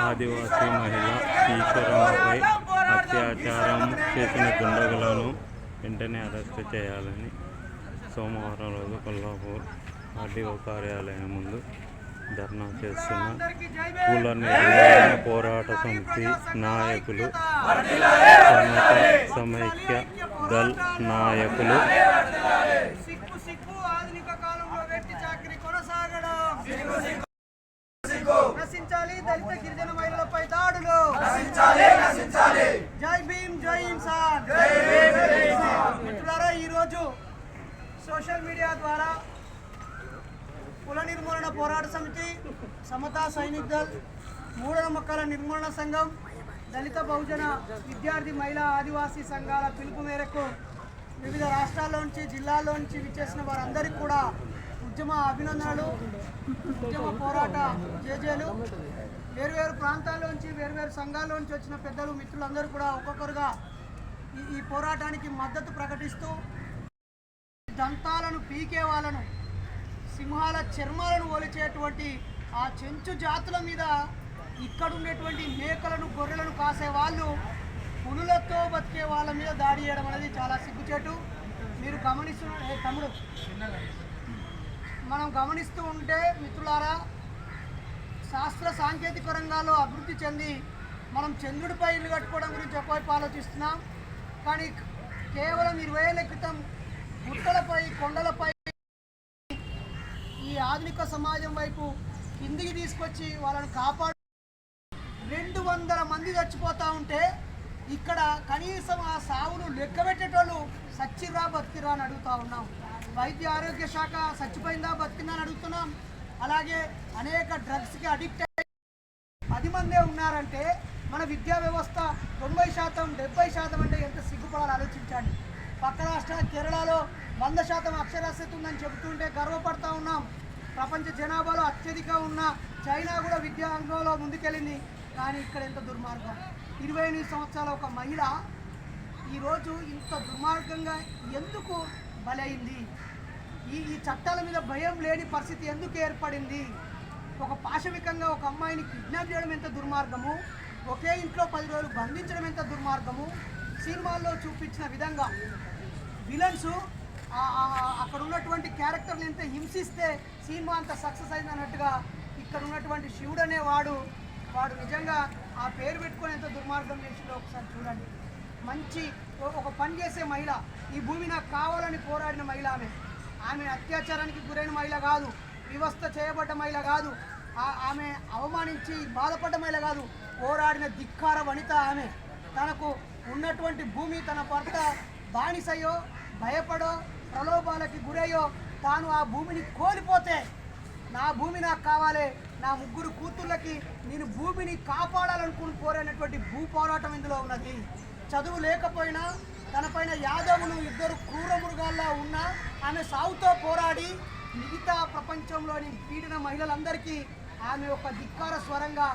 ఆదివాసీ మహిళ ఈశ్వరమ్మపై అత్యాచారం చేసిన దుండగులను వెంటనే అరెస్ట్ చేయాలని సోమవారం రోజు కొల్లాపూర్ ఆర్డీఓ కార్యాలయం ముందు ధర్నా చేస్తున్న కుల నిర్మాణ పోరాట సమితి నాయకులు సమత సమైక్య దళ్ నాయకులు సోషల్ మీడియా ద్వారా కుల నిర్మూలన పోరాట సమితి సమతా సైనిక్ దళ్ మూఢనమ్మకాల నిర్మూలన సంఘం దళిత బహుజన విద్యార్థి మహిళా ఆదివాసీ సంఘాల పిలుపు మేరకు వివిధ రాష్ట్రాల్లోంచి జిల్లాల్లోంచి విచ్చేసిన వారందరికీ కూడా ఉద్యమ అభినందనలు ఉద్యమ పోరాట జేజేలు. వేరువేరు ప్రాంతాల్లోంచి వేరువేరు సంఘాల్లోంచి వచ్చిన పెద్దలు మిత్రులందరూ కూడా ఒక్కొక్కరుగా ఈ ఈ పోరాటానికి మద్దతు ప్రకటిస్తూ దంతాలను పీకే వాళ్ళను సింహాల చర్మాలను ఒలిచేటువంటి ఆ చెంచు జాతుల మీద ఇక్కడ ఉండేటువంటి మేకలను గొర్రెలను కాసే వాళ్ళు పులులతో బతికే వాళ్ళ మీద దాడి చేయడం అనేది చాలా సిగ్గుచేటు. మీరు గమనిస్తున్న ఏ తమ్ముడు మనం గమనిస్తూ ఉంటే మిత్రులారా శాస్త్ర సాంకేతిక రంగాల్లో అభివృద్ధి చెంది మనం చంద్రుడిపై ఇల్లు కట్టుకోవడం గురించి ఎక్కువైపు ఆలోచిస్తున్నాం. కానీ కేవలం ఇరవై ఏళ్ళ క్రితం గుట్టలపై కొండలపై ఈ ఆధునిక సమాజం వైపు కిందికి తీసుకొచ్చి వాళ్ళని కాపాడు. రెండు వందల మంది చచ్చిపోతూ ఉంటే ఇక్కడ కనీసం ఆ సావును లెక్క పెట్టేటోళ్ళు సచ్చిరా బతికిరా అని అడుగుతూ ఉన్నాం. వైద్య ఆరోగ్య శాఖ చచ్చిపోయిందా బతికిందా అని అడుగుతున్నాం. అలాగే అనేక డ్రగ్స్కి అడిక్ట్ అయ్యి పది మందే ఉన్నారంటే మన విద్యా వ్యవస్థ తొంభై శాతం డెబ్బై శాతం అంటే ఎంత సిగ్గుపడాలి? ఆలోచించండి. పక్క రాష్ట్ర కేరళలో వంద శాతం అక్షరాస్యత ఉందని చెబుతుంటే గర్వపడతా ఉన్నాం. ప్రపంచ జనాభాలో అత్యధిక ఉన్న చైనా కూడా విద్యారంగంలో ముందుకెళ్ళింది. కానీ ఇక్కడ ఎంత దుర్మార్గం. ఇరవై ఎనిమిది సంవత్సరాల ఒక మహిళ ఈరోజు ఇంత దుర్మార్గంగా ఎందుకు బలైంది? ఈ ఈ చట్టాల మీద భయం లేని పరిస్థితి ఎందుకు ఏర్పడింది? ఒక పాశవికంగా ఒక అమ్మాయిని కిడ్నాప్ చేయడం ఎంత దుర్మార్గము? ఒకే ఇంట్లో పది రోజులు బంధించడం ఎంత దుర్మార్గము? సినిమాల్లో చూపించిన విధంగా విలన్స్ అక్కడ ఉన్నటువంటి క్యారెక్టర్లు ఎంత హింసిస్తే సినిమా అంత సక్సెస్ అయింది అన్నట్టుగా ఇక్కడ ఉన్నటువంటి శివుడు అనేవాడు వాడు నిజంగా ఆ పేరు పెట్టుకొని ఎంత దుర్మార్గం చేసిందో ఒకసారి చూడండి. మంచి ఒక పని చేసే మహిళ ఈ భూమి నాకు కావాలని పోరాడిన మహిళ ఆమె. ఆమె అత్యాచారానికి గురైన మహిళ కాదు వివస్థ చేయబడ్డ మహిళ కాదు ఆమె అవమానించి బాధపడ్డ మహిళ కాదు పోరాడిన ధిక్కార వనిత ఆమె. తనకు ఉన్నటువంటి భూమి తన భర్త బానిసయో భయపడో ప్రలోభాలకి గురయ్యో తాను ఆ భూమిని కోల్పోతే నా భూమి నాకు కావాలి నా ముగ్గురు కూతుళ్ళకి నేను భూమిని కాపాడాలనుకుని కోరేనటువంటి భూ పోరాటం ఇందులో ఉన్నది. చదువు లేకపోయినా తనపైన యాదవులు ఇద్దరు క్రూర మృగాల్లో ఉన్నా ఆమె సావుతో పోరాడి మిగతా ప్రపంచంలోని పీడిన మహిళలందరికీ ఆమె ఒక ధిక్కార స్వరంగా